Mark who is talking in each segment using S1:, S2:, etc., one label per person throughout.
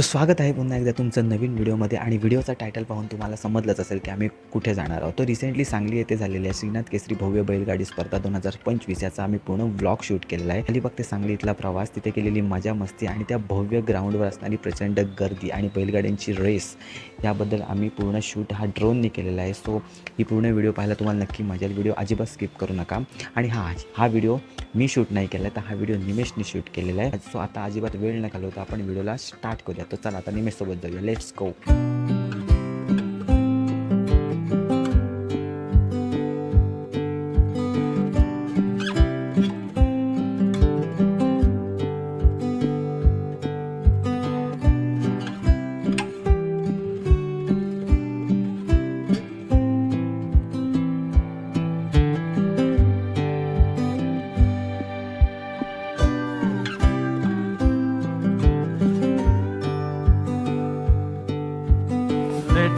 S1: So स्वागत आहे पुन्हा एकदा तुमचं नवीन व्हिडिओमध्ये आणि व्हिडिओचा टायटल पाहून तुम्हाला समजलंच असेल की आम्ही कुठे जाणार आहोत. तर रिसेंटली सांगली येथे झालेल्या श्रीनाथ केसरी भव्य बैलगाडी स्पर्धा दोन हजार पंचवीस. याचा आम्ही पूर्ण ब्लॉग शूट केलेला आहे. अलिबाग ते सांगली इथला प्रवास. तिथे केलेली मजा मस्ती आणि त्या भव्य ग्राउंडवर असणारी प्रचंड गर्दी आणि बैलगाड्यांची रेस याबद्दल आम्ही पूर्ण शूट हा ड्रोनने केलेला आहे. सो ही पूर्ण व्हिडिओ पाहायला तुम्हाला नक्की मजा व्हिडिओ अजिबात स्किप करू नका. आणि हा हा व्हिडिओ मी शूट नाही केला तर हा व्हिडिओ निमेशने शूट केलेला आहे. सो आता अजिबात वेळ न घालवता आपण व्हिडिओला स्टार्ट करूया. तर चला आता निमेशसोबत जाऊया. लेट्स गो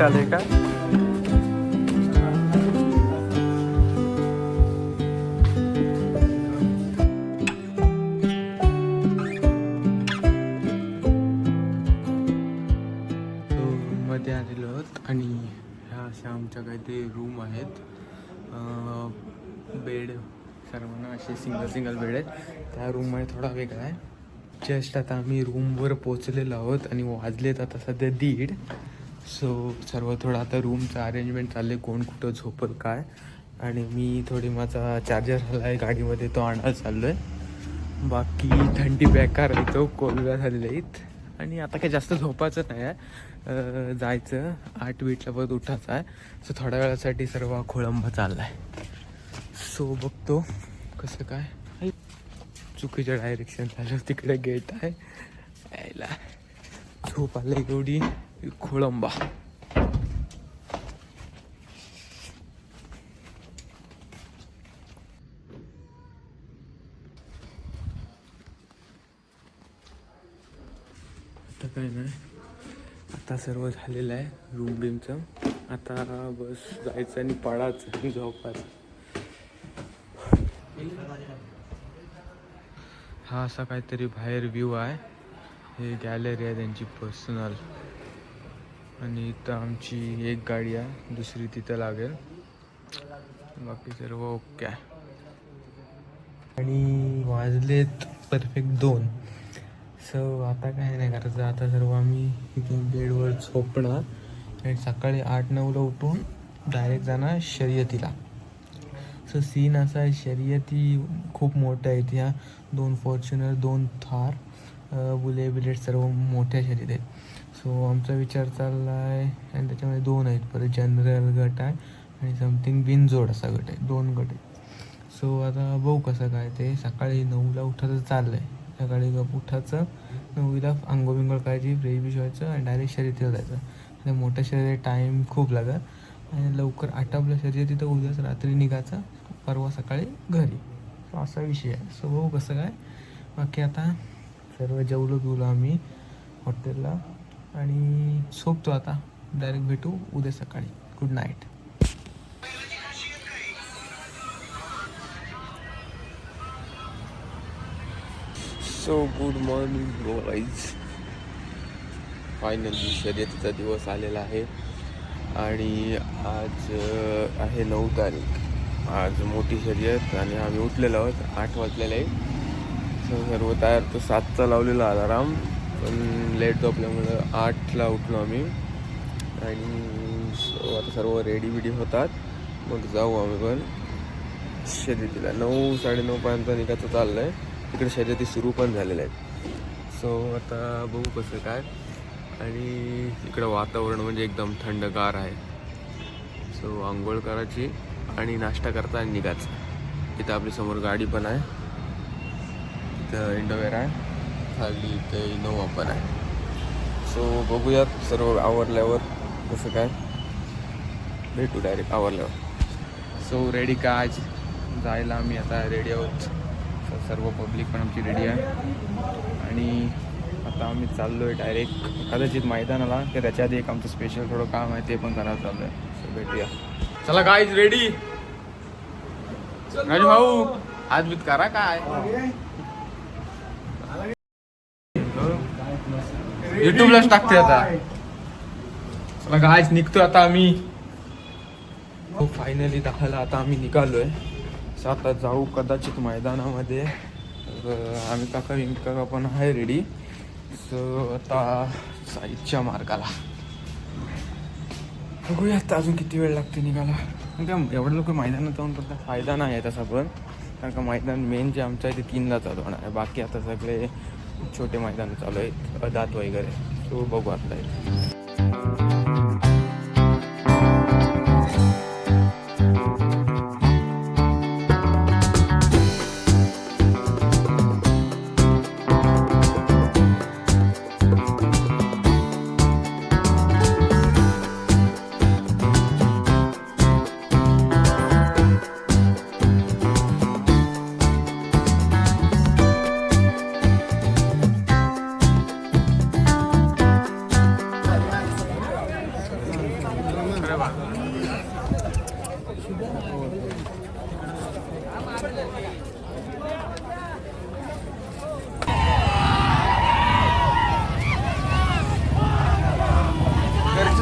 S2: लेट आले का? मध्ये आलेलो आहोत आणि ह्या अशा आमच्या काही ते रूम आहेत बेड सर्वांना असे सिंगल सिंगल बेड आहेत. त्या रूममध्ये थोडा वेगळा आहे. जस्ट आता आम्ही रूमवर पोचलेलो आहोत आणि वाजलेत आता सध्या दीड. सो सर्व थोडं आता रूमचं अरेंजमेंट चालले कोण कुठं झोपल काय. आणि मी थोडी माझा चार्जर आला आहे गाडीमध्ये तो आणायला चाललो आहे बाकी थंडी बेकार आहे तो कोलगा झालेला आहेत आणि आता काही जास्त झोपायचं नाही आहे. जायचं आठ वीटला परत उठायचं आहे. सो थोड्या वेळासाठी सर्व खोळंबा चालला आहे सो बघतो कसं काय. चुकीच्या डायरेक्शन झालं तिकडे गेट आहे. यायला. झोप आलं एवढी. खोळंबा आता काय नाही आता सर्व झालेलं आहे रूम बीमचं आता बस जायचं आणि पडायचं आणि झोपायचं हा असा काहीतरी बाहेर व्ह्यू आहे हे गॅलरी आहे त्यांची पर्सनल आणि इथं आमची एक गाडी आहे दुसरी तिथं लागेल. बाकी सर्व ओके आहे. आणि वाजलेत परफेक्ट दोन. सो आता काय नाही करायचं आता सर्व आम्ही इथे बेडवर झोपणार. आणि सकाळी आठ नऊला उठून डायरेक्ट जाणार शर्यतीला. सो सीन असा आहे शर्यती खूप मोठं आहे ह्या दोन फॉर्च्युनर दोन थार बुले बिलेट सर्व मोठ्या शर्यत आहेत. सो आमचा विचार चालला आहे आणि त्याच्यामध्ये दोन आहेत. परत जनरल गट आहे आणि समथिंग बिनजोड असा गट आहे. दोन गट आहेत. सो आता बघू कसं काय ते. सकाळी नऊला उठायचं चाललं आहे सकाळी गप उठायचं. नऊला आंघोळ बिंघोळ करायची फ्रेश बिश व्हायचं आणि डायरेक्ट शर्यतीला जायचं. म्हणजे मोठ्या शरीर टाईम खूप लागत. आणि लवकर आटापलं शरीर तिथं उद्याच रात्री निघायचं. परवा सकाळी घरी. सो असा विषय आहे. सो बघू कसं काय. बाकी आता सर्व जेवलो बिवलो आम्ही. हॉटेलला. आणि झोपतो आता. डायरेक्ट भेटू उद्या सकाळी. Good night so good morning guys finally शर्यतीचा दिवस आलेला आहे. आणि आज आहे नऊ तारीख. आज मोठी शर्यत आणि आम्ही उठलेलो आहोत. आठ वाजलेलं. आहे सो सर्व तयार तो सातचा लावलेला अलाराम. पण लेट झोपल्यामुळं आठला उठलो आम्ही. आणि आता सर्व रेडी बिडी होतात. मग जाऊ आम्ही पण. शर्यतीला नऊ साडेनऊपर्यंत निघायचं चाललं आहे तिकडे शर्यती सुरू पण झालेल्या आहेत. सो आता बघू कसं काय. आणि इकडं वातावरण म्हणजे एकदम थंडगार आहे. सो आंघोळ करायची आणि नाश्ता करता आणि निघायचं. इथं आपली समोर गाडी पण आहे. इथं इंडोवेर आहे. खाली इथे इनोवा पण आहे. सो बघूयात सर्व आवरल्यावर कसं काय. भेटू डायरेक्ट आवरल्यावर. सो रेडी का आज? जायला आम्ही आता रेडी आहोत. सर्व पब्लिक पण आमची रेडी आहे. आणि आता आम्ही चाललो आहे डायरेक्ट कदाचित मैदानाला की त्याच्या आधी एक आमचं स्पेशल थोडं काम आहे ते पण करायला चाललं आहे सो भेटूया. चला काय रेडी राजू भाऊ आज बीत करा काय? युट्यूबलाच टाकते आता. चला गायच निघतो आता आम्ही. हो फायनली दाखवायला आता आम्ही निघालोय. So आता जाऊ कदाचित मैदानामध्ये. आम्ही काका विंक काका पण आहे रेडी सो आता साईडच्या मार्गाला. बघूया आता अजून किती वेळ लागते निघाला कारण काय एवढं लोक मैदानात जाऊन पण फायदा नाही आहे तसा पण. कारण का मैदान मेन जे आमचं आहे ते तीनला चालू होणार आहे. बाकी आता सगळे छोटे मैदान चालू आहेत दात वगैरे. सो बघू आता.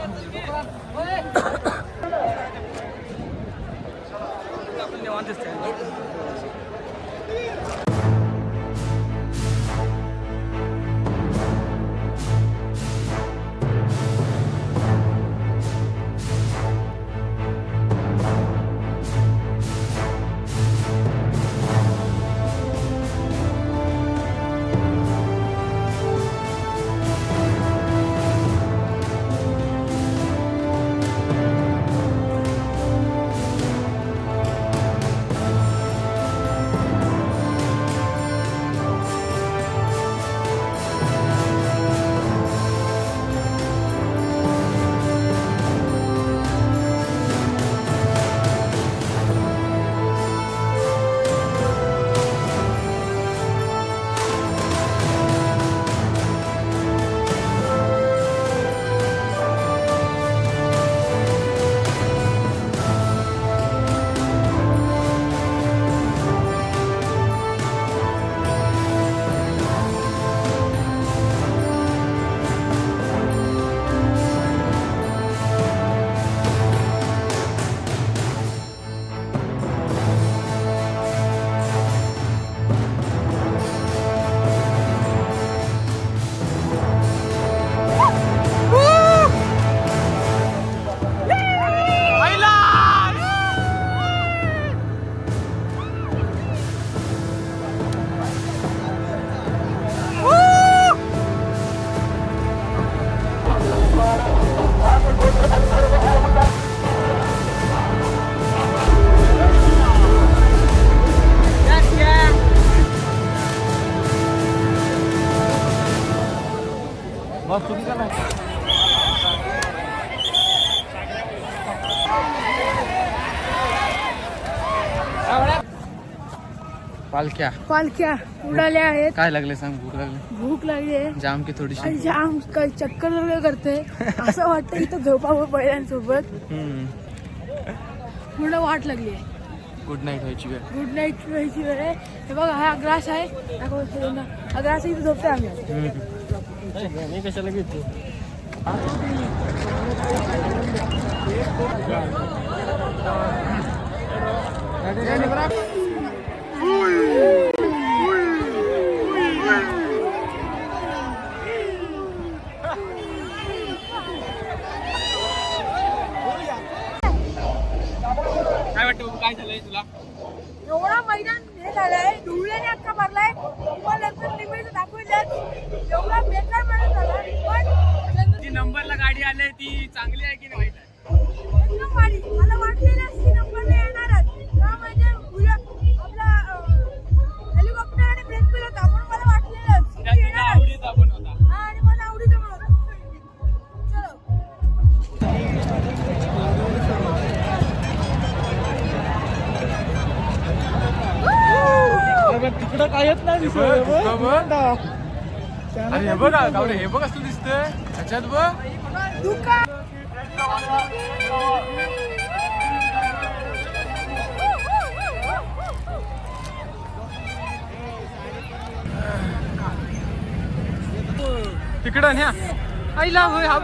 S2: どうしたの? पालख्या.
S3: पालख्या उडाल्या आहेत.
S2: काय लागले सांग भूक लागले?
S3: भूक लागली आहे.
S2: जाम की थोडीशी.
S3: आणि जाम क- चक्कर वगैरे करते. असं वाटतं इथं झोपावं बैलांसोबत पूर्ण वाट लागली आहे.
S2: गुड नाईट व्हायची वेळ.
S3: गुड नाईट व्हायची वेळ आहे. हे बघा हा ग्रास आहे. दाखवतो तुम्हाला. हा ग्रास इथे झोपतोय आम्ही.
S2: काय चांगली आहे की नाही
S3: आणि ब्रेक मला वाटलेलं येणार आवडीचा पण होता. हा आणि मला आवडीचा
S2: पण होता तिकडं कायच नाही बघा. हे बघ असं दिसतंय. त्याच्यात बघ. तिकडं न्या. आईला होय हा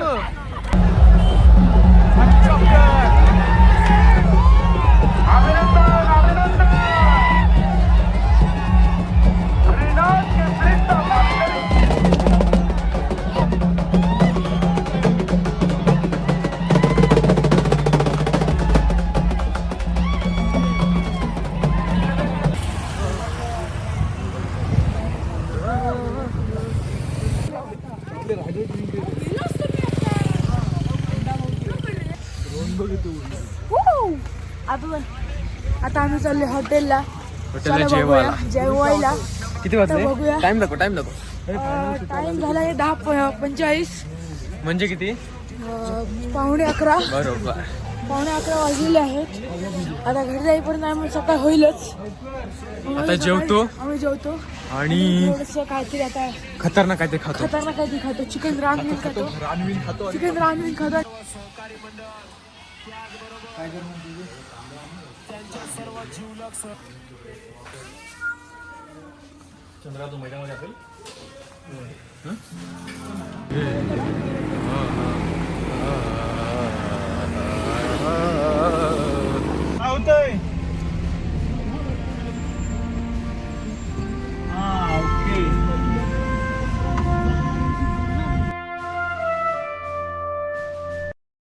S3: आम्ही चालले हॉटेलला.
S2: हॉटेलला जेवायला.
S3: जेवायला.
S2: किती
S3: बघूया.
S2: टाइम दाखव टाइम दाखव.
S3: टाइम झाला दहा प- पंचेचाळीस.
S2: म्हणजे किती?
S3: पावणे अकरा.
S2: बरोबर.
S3: पावणे अकरा वाजलेले आहेत. आता घरी जाईपर्यंत आम्ही सकाळ होईलच.
S2: आता जेवतो.
S3: आम्ही जेवतो.
S2: आणि
S3: काहीतरी आता
S2: खतरनाक काय ते खातो.
S3: खतरनाक काहीतरी खातो. चिकन रानवीन खातो. चिकन रानवीन खातो. सर्वात जीवलग सर चंद्रा तू मैदानामध्ये असेल हं.